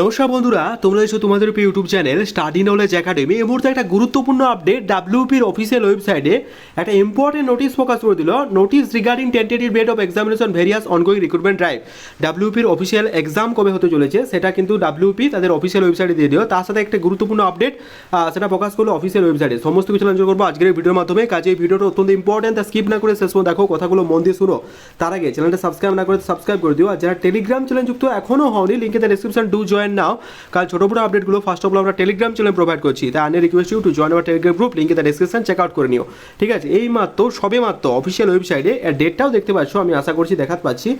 নমস্কার বন্ধুরা, তোমরা এসো তোমাদের YouTube channel study knowledge academy. এই মুহূর্তে একটা গুরুত্বপূর্ণ আপডেট ডাব্লিউপির অফিসিয়াল ওয়েবসাইটে একটা ইম্পর্টেন্ট নোটিশ প্রকাশ করে দিল। Notice regarding tentative date of examination various ongoing recruitment drive ডাব্লিউপির official exam কবে হতে চলেছে, সেটা কিন্তু ডাব্লিউপি তাদের অফিসিয়াল ওয়েবসাইটে দিয়ে দিও। তার সাথে একটা গুরুত্বপূর্ণ আপডেট সেটা প্রকাশ করল অফিসিয়াল ওয়েবসাইটে সমস্ত কিছু আলোচনা করব আজকের ভিডিওর মাধ্যমে। কাজে এই ভিডিওটা অত্যন্ত ইম্পর্টেন্ট তা স্কিপ না করে শেষ দেখো, কথাগুলো মন দিয়ে শুনো। তার আগে চ্যানেলটা সাবস্ক্রাইব না করে সাবস্ক্রাইব করে দিও। আর যারা টেলিগ্রাম চ্যানেল যুক্ত এখনও হওনি লিঙ্কে ডিসক্রিপশন ডু জয়েন নাও কারণ ছোটো বড়ো আপডেটগুলো ফার্স্ট অফ অল আমরা টেলিগ্রাম চ্যানেল প্রোভাইড করছি। তাই আনে request you to join our Telegram group লিঙ্কে দ্য ডিসক্রিপশন চেক আউট করে নিও। ঠিক আছে? এই মাত্র, সবে মাত্র অফিসিয়াল ওয়েবসাইটে ডেটটাও দেখতে পাচ্ছ, আমি আশা করছি দেখাতে পাচ্ছি।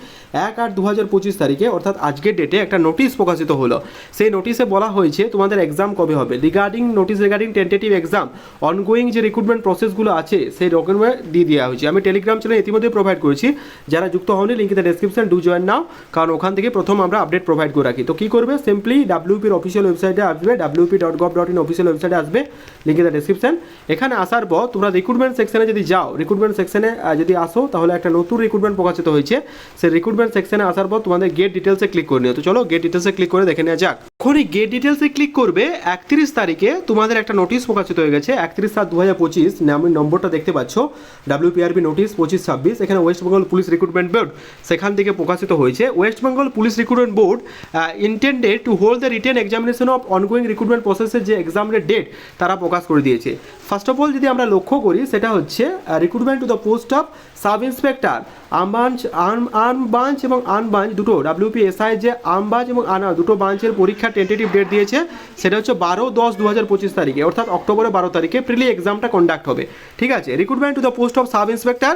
এক আট দু হাজার পঁচিশ তারিখে, অর্থাৎ আজকের ডেটে একটা নোটিশ প্রকাশিত হলো। সেই নোটিশে বলা হয়েছে, তোমাদের এক্সাম কবে হবে? Regarding notice regarding tentative exam ongoing যে রিক্রুটমেন্ট প্রসেসগুলো আছে, সেই রকমের দিয়ে দেওয়া হয়েছে। আমি টেলিগ্রাম চ্যানেল ইতিমধ্যে প্রোভাইড করেছি। যারা যুক্ত হয়নি লিঙ্কে the description do join now কারণ ওখান থেকে প্রথম আমরা আপডেট প্রোভাইড করে রাখি। তো কী করবে? সিম্পলি ডাব্লিউপির অফিসিয়াল ওয়েবসাইটে আসবে WP dot gov dot in official ওয়েবসাইটে আসবে লিঙ্কে দ্য ডিসক্রিপশন এখানে আসার পর তোমরা রিক্রুটমেন্ট সেকশনে যদি যাও রিক্রুটমেন্ট সেকশনে যদি আসো, তাহলে একটা নতুন রিক্রুটমেন্ট প্রকাশিত হয়েছে। সেই রিক্রুটমেন্ট সেকশনে আসার পর তোমাদের গেট ডিটেলসে ক্লিক করে নিও। তো চলো গেট ডিটেলসে ক্লিক করে দেখে নেওয়া যাক। এখন এই গেট ডিটেলসে ক্লিক করবে, একত্রিশ তারিখে তোমাদের একটা নোটিশ প্রকাশিত হয়ে গেছে, একত্রিশ সাত দু হাজার পঁচিশ নম্বরটা দেখতে পাচ্ছ ডাব্লিউপিআরবি নোটিশ পঁচিশ ছাব্বিশ, এখানে West Bengal police recruitment board সেখান থেকে প্রকাশিত হয়েছে। West Bengal police recruitment board intended to hold the written examination of ongoing recruitment প্রসেসের যে এক্সামের ডেট তারা প্রকাশ করে দিয়েছে। ফার্স্ট অফ অল যদি আমরা লক্ষ্য করি, সেটা হচ্ছে recruitment to the post of sub inspector আমবাঞ্চ arm arm branch এবং আন বাঞ্চ দুটো ডাব্লিউপিএসআই যে আর্ম বাঞ্চ এবং আনা দুটো বাঞ্চের পরীক্ষা টেন্টেটিভ ডেট দিয়েছে, সেটা হচ্ছে বারো দশ দু হাজার পঁচিশ তারিখে, অর্থাৎ অক্টোবরের বারো তারিখে প্রিলি এক্সামটা কন্ডাক্ট হবে। ঠিক আছে? Recruitment to the post of sub inspector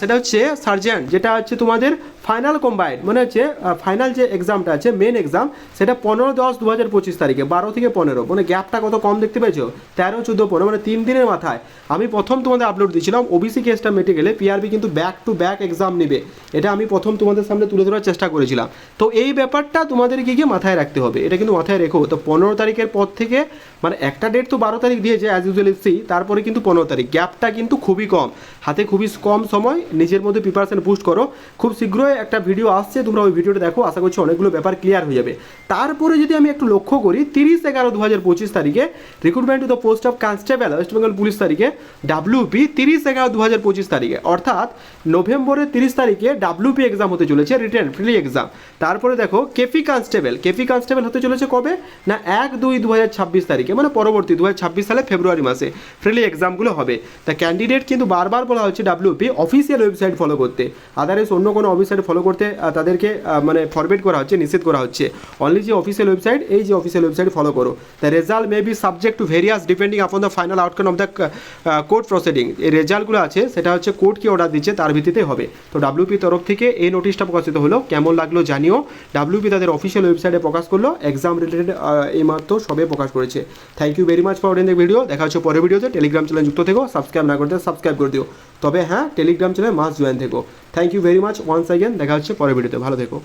সেটা হচ্ছে সার্জেন্ট যেটা হচ্ছে তোমাদের ফাইনাল কম্বাইন্ড মানে হচ্ছে ফাইনাল যে এক্সামটা আছে মেন এক্সাম সেটা পনেরো দশ দু হাজার পঁচিশ তারিখে, বারো থেকে পনেরো। মানে গ্যাপটা কত কম দেখতে পেয়েছ? তেরো, চোদ্দ, পনেরো মানে তিন দিনের মাথায়। আমি প্রথম তোমাদের আপলোড দিয়েছিলাম ওবিসি কেসটা মেটে গেলে পিআরবি কিন্তু ব্যাক টু ব্যাক এক্সাম নেবে। এটা আমি প্রথম তোমাদের সামনে তুলে ধরার চেষ্টা করেছিলাম। তো এই ব্যাপারটা তোমাদেরকে গিয়ে মাথায় রাখতে হবে। এটা কিন্তু মাথায় রেখো। তো পনেরো তারিখের পর থেকে মানে একটা ডেট তো বারো তারিখ দিয়েছে অ্যাজ ইউজুয়াল সি তারপরে কিন্তু পনেরো তারিখ। গ্যাপটা কিন্তু খুবই কম। হাতে খুবই কম সময়, নিজের মধ্যে প্রিপারেশন বুস্ট করো। খুব শীঘ্রই একটা ভিডিও আসছে, তোমরা ওই ভিডিওটা দেখো, আশা করছি অনেকগুলো ব্যাপার ক্লিয়ার হয়ে যাবে। তারপরে যদি আমি একটু লক্ষ্য করি, তিরিশ এগারো দু হাজার পঁচিশ তারিখে recruitment to the post of constable West Bengal police তারিখে ডাব্লিউপি তিরিশ এগারো দু হাজার পঁচিশ তারিখে। অর্থাৎ নভেম্বরের তিরিশ তারিখে ডাব্লিউপি এক্সাম হতে চলেছে রিটার্ন ফ্রি এক্সাম তারপরে দেখো কেপি কনস্টেবল কেপি কনস্টেবল হতে চলেছে কবে? না, এক দুই দু হাজার ছাব্বিশ তারিখে মানে পরবর্তী দু হাজার ছাব্বিশ সালে ফেব্রুয়ারি মাসে ফ্রিলি এক্সামগুলো হবে। তা ক্যান্ডিডেট কিন্তু বারবার বলা হচ্ছে ডাব্লিউপি অফিসিয়াল ওয়েবসাইট ফলো করতে। আদারওয়াইজ অন্য কোনো ওয়েবসাইট ফলো করতে তাদেরকে মানে ফরওয়ার্ড করা হচ্ছে নিষেধ করা হচ্ছে। অনলি যে অফিসিয়াল ওয়েবসাইট এই যে অফিসিয়াল ওয়েবসাইট ফলো করো। The result may be subject to various depending upon the final outcome of the court proceeding এই রেজাল্টগুলো আছে, সেটা হচ্ছে কোর্ট কি অর্ডার দিচ্ছে, তার ভিত্তিতে হবে। তো ডাব্লিউপি তরফ থেকে এই নোটিশটা প্রকাশিত হলো। কেমন লাগল জানিও। ডাব্লিউপি তাদের অফিসিয়াল ওয়েবসাইটে প্রকাশ করল। এক্সাম রিলেটেড এই মাত্র সবে প্রকাশ করেছে। Thank you very much for the video দেখা হচ্ছে পরের ভিডিওতে টেলিগ্রাম চ্যানেল যুক্ত থেকো। সাবস্ক্রাইব না করতে সাবস্ক্রাইব করে দিও। তবে হ্যাঁ টেলিগ্রাম চ্যানেল মাস জয়েন থেকো। Thank you very much once again দেখা হচ্ছে পরের ভিডিওতে। ভালো থেকো।